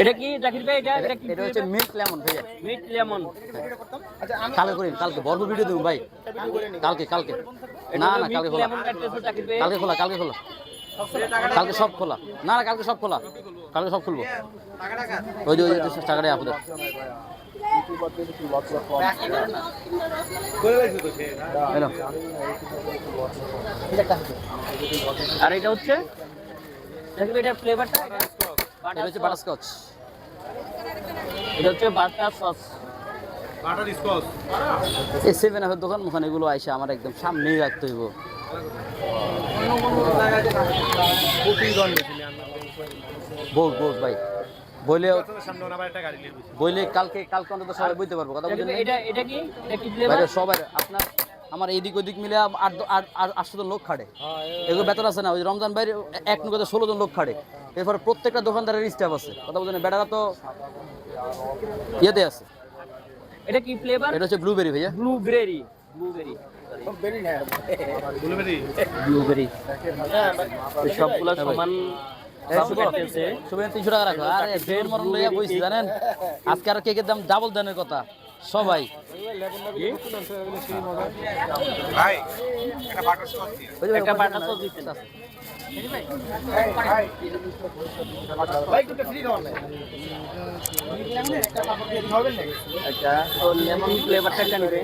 এটা কি জাকির ভাই? এটা এটা কি এটা হচ্ছে মিল্ক লেমন ভাইয়া। Mint lemon. কালকে করিন কালকে বরফ ভিডিও দেবো ভাই। কালকে কালকে। না না কালকে খোলা। ভাই। কালকে খোলা কালকে খোলা। কালকে সব খোলা। না না কালকে সব খোলা। কালকে সব খুলবো। ওই যে ওই যে টাকাটাই আপনাদের। আর এটা হচ্ছে? এটা ফ্লেভারটা এটা হচ্ছে বাটারস্কচ এটা হচ্ছে বাটার সস। এই সেভেন আপের দোকান ওখানে এগুলো আইসা আমার একদম সামনেই রাখতে হইব। বোক বোক ভাই বইলে বইলে কালকে কালকে অন্তত সবাই বুঝতে পারব কথা জাকির এটা এটা কি? এটা কি সবাই আপনার আমার এইদিক ওদিক মিলে আট আট আট আটশো জন লোক খাড়ে। এগুলো বেতন আছে না ওই রমজান বাইরে এক নৌকাতে ষোলো জন লোক খাড়ে। এরপরে প্রত্যেকটা দোকানদারের স্টাফ আছে। কথা বলছেন বেটারা তো ইয়েতে আছে। এটা কি ফ্লেভার এটা হচ্ছে ব্লুবেরি ভাইয়া। ব্লুবেরি ব্লুবেরি ব্লুবেরি সবগুলো সমান এই দাম শুভ। কাটতেছে। শুভ তিনশো টাকা রাখো। আর মরণ লইয়া বইছি জানেন? আজকে আর কেকের দাম? ডাবল দানের কথা। সবাই। একটা বাটার সস দিচ্ছেন। আচ্ছা তো লেমন ফ্লেভারটা একটা নেবে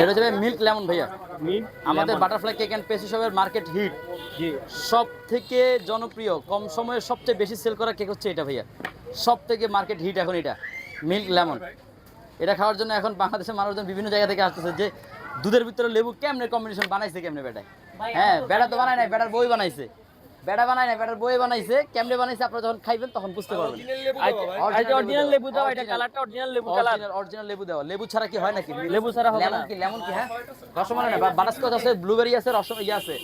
এটা হচ্ছে মিল্ক লেমন ভাইয়া। আমাদের বাটারফ্লাই কেক অ্যান্ড পেসি শপের মার্কেট হিট সব থেকে জনপ্রিয় কম সময়ে সবচেয়ে বেশি সেল করা কেক হচ্ছে এটা ভাইয়া। সব থেকে মার্কেট হিট এখন এটা মিল্ক লেমন এটা খাওয়ার জন্য এখন বাংলাদেশের মানুষজন বিভিন্ন জায়গা থেকে আসতেছে যে দুধের ভিতরে লেবু কেমনে কম্বিনেশন বানাইছে কেমনে বেটায়? হ্যাঁ বেটা তো বানায় নাই বেটার বই বানাইছে। বেটা বানায় নাই বেটার বই বানাইছে কেমনে বানাইছে আপনারা যখন খাইবেন তখন বুঝতে পারবেন। অরিজিনাল লেবু দাও এটা কালারটা অরিজিনাল লেবু কালার অরিজিনাল অরিজিনাল লেবু দেওয়া। লেবু ছাড়া কি হয় নাকি? লেবু ছাড়া হবে লেমন না। কি লেমন কি হ্যাঁ? রসমালাই না বাটারস্কচ আছে ব্লুবেরি আছে রসম ইয়ে আছে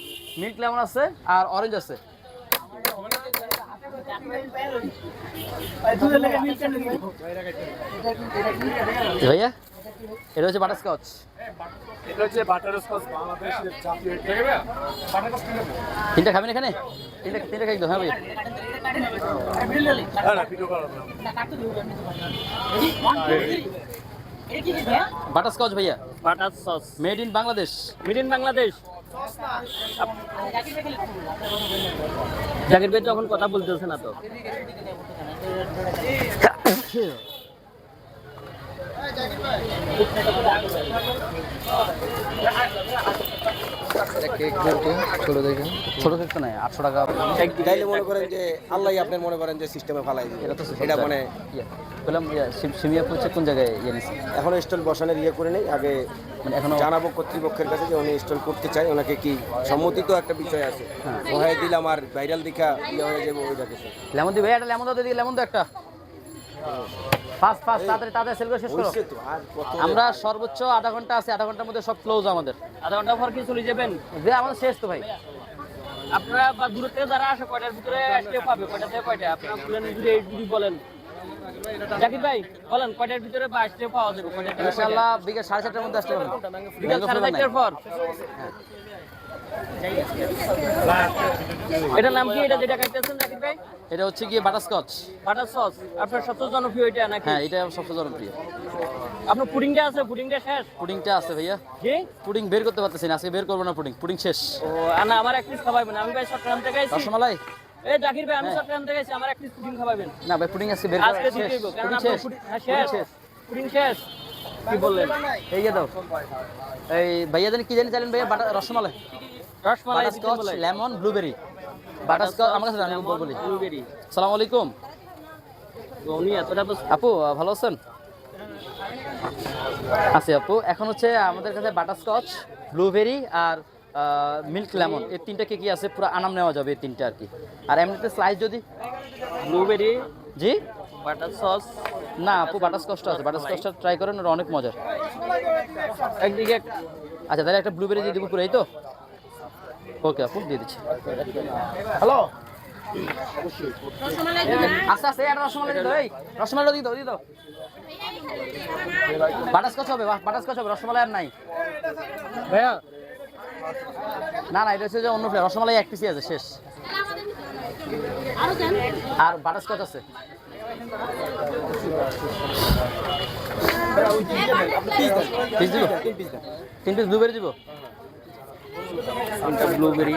মিল্ক লেমন আছে আর অরেঞ্জ আছে। ভাইয়া এটা হচ্ছে এটা বাংলাদেশের জাতীয় তিনটা খাবেন এখানে? তিনটা তিনটা খাই হ্যাঁ হবে বাটারস্কচ ভাইয়া। Butter sauce made in Bangladesh made in Bangladesh Zakir ভাই তখন কথা বলতেছে না তো। ছোট কেক তো নাই আটশো টাকা। তাইলে মনে করেন যে আল্লাহ আপনার করেন যে সিস্টেমে ফালাই এটা তো এটা বললাম সিমিয়া হচ্ছে কোন জায়গায় ইয়ে এখন স্টল বসানোর ইয়ে করে নেই। আগে মানে এখনও জানাব কর্তৃপক্ষের কাছে যে উনি স্টল করতে চায়। ওনাকে কি সম্মতি তো একটা বিষয় আছে? ওহাই দিলাম আর ভাইরাল দেখা ইয়ে হয়ে যাবে ওই দেখে লেমন দি ভাই একটা লেমন দিদি লেমন দাও একটা। ফাস্ট ফাস্ট তাড়াতাড়ি তাড়াতাড়ি সেল করে শেষ করো। আমরা সর্বোচ্চ আধা ঘণ্টা আছে আধা ঘণ্টার মধ্যে সব ক্লোজ আমাদের। আধা ঘণ্টা পর কি চলে যাবেন? যে আমাদের শেষ তো ভাই। আপনারা বা দূর থেকে যারা আসে কয়টার ভিতরে আসলে পাবে? কয়টা থেকে কয়টা? আপনারা বলেন যদি যদি বলেন। জাকির ভাই বলেন কয়টার ভিতরে বা আসলে পাওয়া যাবে? কয়টা ইনশাআল্লাহ বিকেল সাড়ে চারটার মধ্যে আসতে হবে। সাড়ে চারটার পর। এটার নাম কি? এটা যেটা খাইতেছেন জাকির ভাই? এটা হচ্ছে গিয়ে বাটারস্কচ। বাটার সস আপনার সবচেয়ে জনপ্রিয় এটা নাকি? হ্যাঁ এটা সবচেয়ে জনপ্রিয় আপনার পুডিংটা আছে? পুডিংটা শেষ? পুডিংটা আছে ভাইয়া। জি পুডিং বের করতে পারতেছি না আজকে বের করব না পুডিং। পুডিং শেষ। ও না আমার এক পিস খাওয়াবেন আমি ভাই চট্টগ্রাম থেকে আইছি রসমালাই? এই জাকির ভাই আমি চট্টগ্রাম থেকে আইছি আমার এক পিস পুডিং খাওয়াবেন না ভাই পুডিং আজকে বের আজকে শেষ। কারণ পুডিং আপনার শেষ। পুডিং হ্যাঁ শেষ। পুডিং শেষ। কি বললেন? এই যে দাও। এই ভাইয়া জানি কি জানি চাইলেন ভাইয়া? Butter rasmalai. Butterscotch lemon blueberry. Butterscotch আমার কাছে জানি বলি ব্লুবেরি। সালাম আলাইকুম আপু ভালো আছেন? আছি আপু। এখন হচ্ছে আমাদের কাছে বাটারস্কচ ব্লুবেরি আর মিল্ক লেমন। এই তিনটা কি কি আছে? পুরো আনাম নেওয়া যাবে এই তিনটা আর কি। আর এমনিতে স্লাইস যদি ব্লুবেরি। জি? বাটার সস না আপু বাটারস্কচটা আছে। বাটারস্কচটা ট্রাই করেন ওটা অনেক মজার। একদিকে এক- আচ্ছা তাহলে একটা ব্লুবেরি দিয়ে দেবো পুরো এই তো? ওকে আপু দিয়ে দিচ্ছি। হ্যালো? আস্তে আস্তে একটা রসমালাই দিয়ে দাও এই রসমালাই দিয়ে দাও দিয়ে দাও। বাটারস্কচ হবে বাহ, বাটারস্কচ হবে রসমালাই আর নাই। ভাইয়া। না না এটা হচ্ছে যে অন্য ফ্লেভার রসমালাই এক পিসই আছে শেষ। আর বাটারস্কচ আছে। পিস দিব? তিন পিস ব্লুবেরি দিব? ব্লুবেরি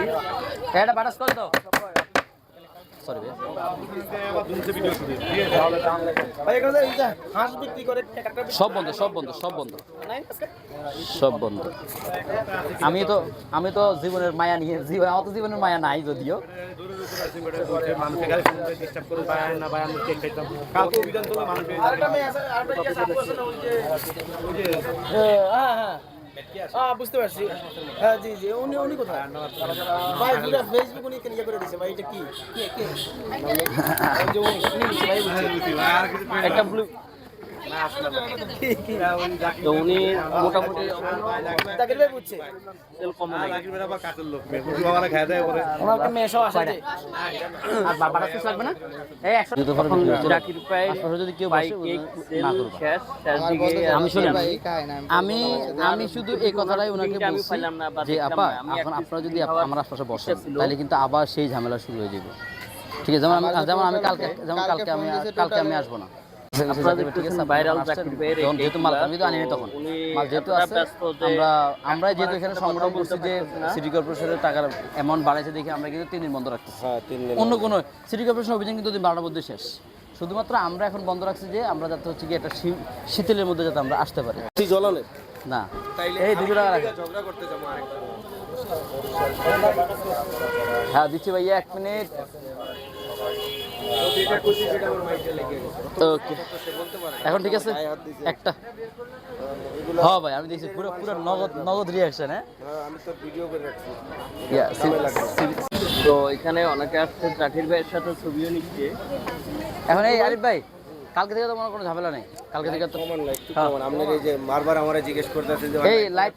এটা দাও। সরি সব বন্ধ সব বন্ধ সব বন্ধ। সব বন্ধ। আমি তো আমি তো জীবনের মায়া নিয়ে জীবন আমার তো জীবনের মায়া নাই যদিও। হ্যাঁ হ্যাঁ। বুঝতে পারছি। হ্যাঁ জি জি উনি উনি কোথায়? ভাই পুরো ফেসবুক উনি কেন ইয়ে করে দিয়েছে ভাই এটা কি? একটা কে উনি ভাই বুঝছি। ওনার একটা মেয়ে আসে আর লাগবে না? এই জাকির ভাই যদি কেউ বসে, না শেষ শেষ দিকে আমি শুনেন আমি- আমি আমি শুধু এই কথাটাই ওনাকে বলছি যে আপা এখন আপনারা যদি আমার আশপাশে বসেন তাহলে কিন্তু আবার সেই ঝামেলা শুরু হয়ে যাবে। ঠিক আছে যেমন আমি যেমন আমি কালকে যেমন কালকে আমি কালকে আমি আসব না। আমরা যেহেতু এখানে সংগ্রহ করছি যে সিটি কর্পোরেশনের টাকার অ্যামাউন্ট বাড়াইছে দেখে আমরা কিন্তু তিন দিন বন্ধ রাখতেছি। হ্যাঁ তিন দিন অন্য কোনো সিটি কর্পোরেশন অভিযান কিন্তু বারোটার মধ্যে শেষ। শুধুমাত্র আমরা এখন বন্ধ রাখছি যে আমরা যাতে হচ্ছে কি একটা শীতলের মধ্যে যাতে আমরা আসতে পারি। জ্বলনের না। এই দুশো টাকা ঝগড়া করতে যাব হ্যাঁ দিচ্ছি ভাইয়া এক মিনিট। ওকে। এখন ঠিক আছে। একটা। হ্যাঁ ভাই আমি দেখছি পুরো পুরো নগদ নগদ রিয়াকশন হ্যাঁ? হ্যাঁ, আমি তো ভিডিও করে রাখছি তো এখানে অনেকে আসছে জাকির ভাইয়ের সাথে ছবিও নিচ্ছে। এখন এই আরিফ ভাই কালকে থেকে তো মনে কোনো ঝামেলা নেই। কালকে থেকে তো কমান একটু আপনার এই যে বারবার আমারে জিজ্ঞেস করতেছে যে এই লাইভ